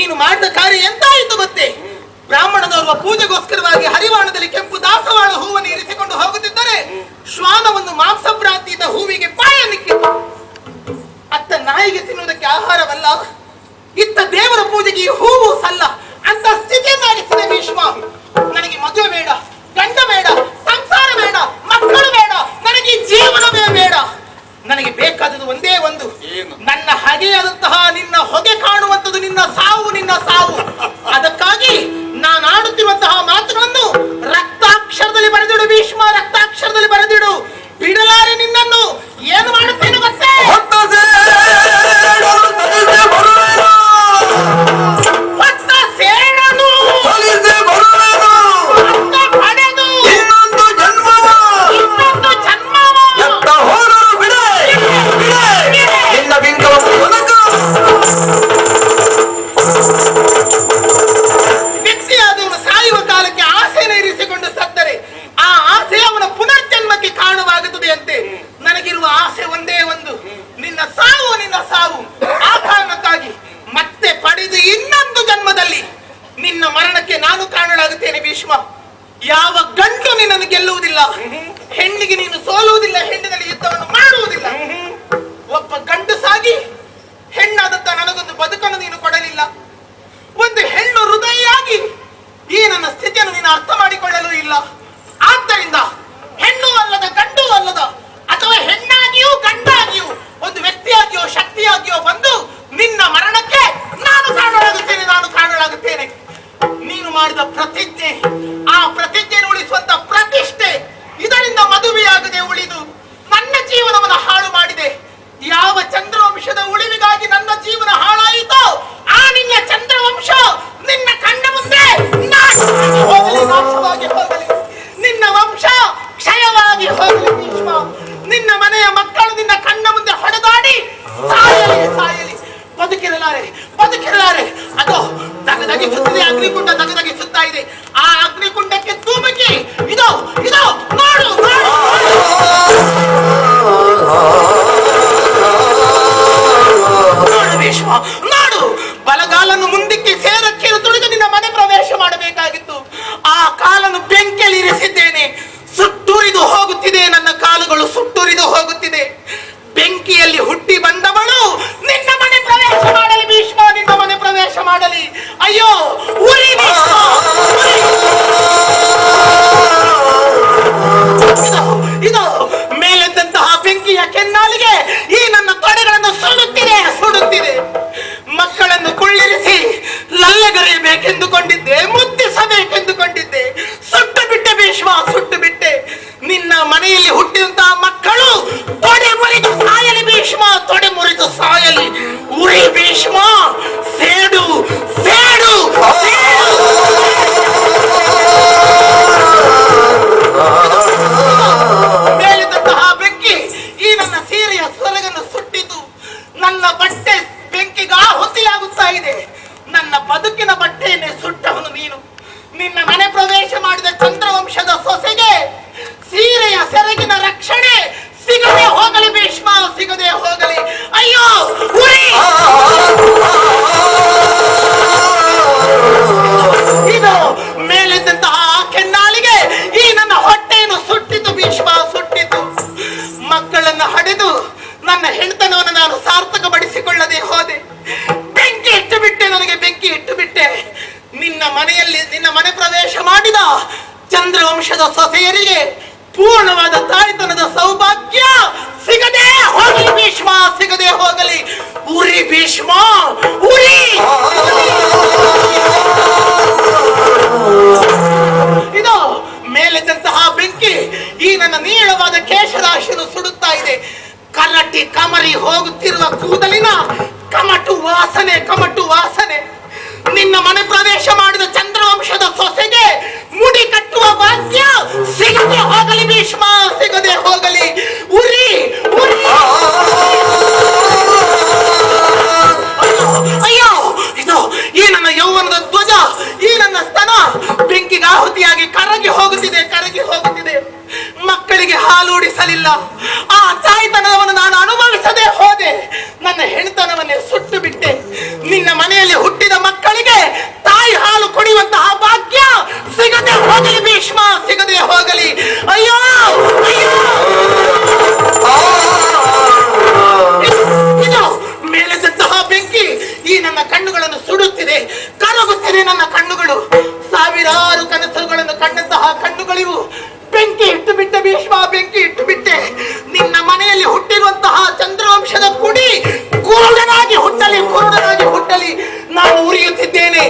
ನೀನು ಮಾಡಿದ ಕಾರ್ಯ ಎಂತಾಯಿತು ಮತ್ತೆ ಬ್ರಾಹ್ಮಣನವರು ಪೂಜೆಗೋಸ್ಕರವಾಗಿ ಹರಿವಾಣದಲ್ಲಿ ಕೆಂಪು ದಾಸವಾಳ ಹೂವನ್ನು ಇರಿಸಿಕೊಂಡು ಹೋಗುತ್ತಿದ್ದರೆ ಶ್ವಾನವನ್ನು ಮಾಂಸ ಪ್ರತಿಜ್ಞೆ. ಆ ಪ್ರತಿಜ್ಞೆಯನ್ನು ಉಳಿಸುವಂತ ಪ್ರತಿಷ್ಠೆ ಇದರಿಂದ ಮದುವೆಯಾಗದೆ ಉಳಿದು ನನ್ನ ಜೀವನವನ್ನು ಹಾಳು ಮಾಡಿದೆ. ಯಾವ ಚಂದ್ರವಂಶದ ಉಳಿವಿಗಾಗಿ ನನ್ನ ಜೀವನ ಹಾಳಾಯಿತೋ, ಆ ನಿನ್ನ ಚಂದ್ರವಂಶ ನಿನ್ನ ಕಣ್ಣ ಮುಂದೆ ಹೋಗಲಿ, ನಾಶವಾಗಿ ಹೋಗಲಿ. ನಿನ್ನ ವಂಶ ಕ್ಷಯವಾಗಿ ಹೋಗಲಿ ಭೀಷ್ಮ. ನಿನ್ನ ಮನೆಯ ಮಕ್ಕಳು ನಿನ್ನ ಕಣ್ಣ ಮುಂದೆ ಹೊಡೆದಾಡಿ ಸಾಯಲಿ ಸಾಯಲಿ. ಬದುಕಿರಲಾರೆ ಬದುಕಿರಲಾರೆ. ಅದು ದಗದಗಿಸುತ್ತಿದೆ ಅಗ್ನಿಕುಂಡ ದಗದಗಿಸುತ್ತಾ ಇದೆ. ಆ ಅಗ್ನಿಕುಂಡಕ್ಕೆ ಧೂಮಕಿ ಇದು ಇದು ನೋಡು ನೋಡು ನನ್ನ ಬಟ್ಟೆ ಬೆಂಕಿಗಾ ಆಹುತಿಯಾಗುತ್ತಾ ಇದೆ. ನನ್ನ ಬದುಕಿನ ಬಟ್ಟೆಯನ್ನೇ ಸುಟ್ಟವನು ನೀನು. ನಿನ್ನ ಮನೆ ಪ್ರವೇಶ ಮಾಡಿದ ಚಂದ್ರವಂಶದ ಸೊಸೆಗೆ ಸೀರೆಯ ಸೆರಗಿನ ರಕ್ಷಣೆ ಸಿಗದೆ ಹೋಗಲಿ. ಚಂದ್ರವಂಶದ ಸೊಸೆಯರಿಗೆ ಪೂರ್ಣವಾದ ತಾಯ್ತನದ ಸೌಭಾಗ್ಯ ಸಿಗದೆ ಹೋಗಲಿ ಭೀಷ್ಮ ಸಿಗದೆ ಹೋಗಲಿ. ಉರಿ ಭೀಷ್ಮ ಉರಿ! ಆ ತಾಯ್ತನವನ್ನು ನಾನು ಅನುಭವಿಸದೆ ಹೋದೆ. ನನ್ನ ಹೆಣ್ತನವನ್ನೇ ಸುಟ್ಟು ಬಿಟ್ಟೆ. ನಿನ್ನ ಮನೆಯಲ್ಲಿ ಹುಟ್ಟಿದ ಮಕ್ಕಳಿಗೆ ತಾಯಿ ಹಾಲು ಕುಡಿಯುವಂತಹ ಭಾಗ್ಯ ಸಿಗದೆ ಹೋಗಲಿ ಭೀಷ್ಮ, ಸಿಗದೆ ಹೋಗಲಿ. ಅಯ್ಯೋ ಅಯ್ಯೋ. ಇದು ಮೇಲೆದ್ದಂತಹ ಬೆಂಕಿ. ಈ ನನ್ನ ಕಣ್ಣುಗಳನ್ನು ಸುಡುತ್ತಿದೆ, ಕರಗುತ್ತಿದೆ ನನ್ನ ಕಣ್ಣುಗಳು. ಸಾವಿರಾರು ಕನಸುಗಳನ್ನು ಕಂಡಂತಹ ಕಣ್ಣುಗಳಿವು ಬೆಂಕಿ ಇಟ್ಟು ಬಿಟ್ಟೆ ಭೀಷ್ಮ ಬೆಂಕಿ ಇಟ್ಟು ಬಿಟ್ಟೆ ನಿನ್ನ ಮನೆಯಲ್ಲಿ ಹುಟ್ಟಿರುವಂತಹ ಚಂದ್ರವಂಶದ ಕುಡಿ ಕುರುಡನಾಗಿ ಹುಟ್ಟಲಿ ಕುರುಡನಾಗಿ ಹುಟ್ಟಲಿ ನಾನು ಉರಿಯುತ್ತಿದ್ದೇನೆ.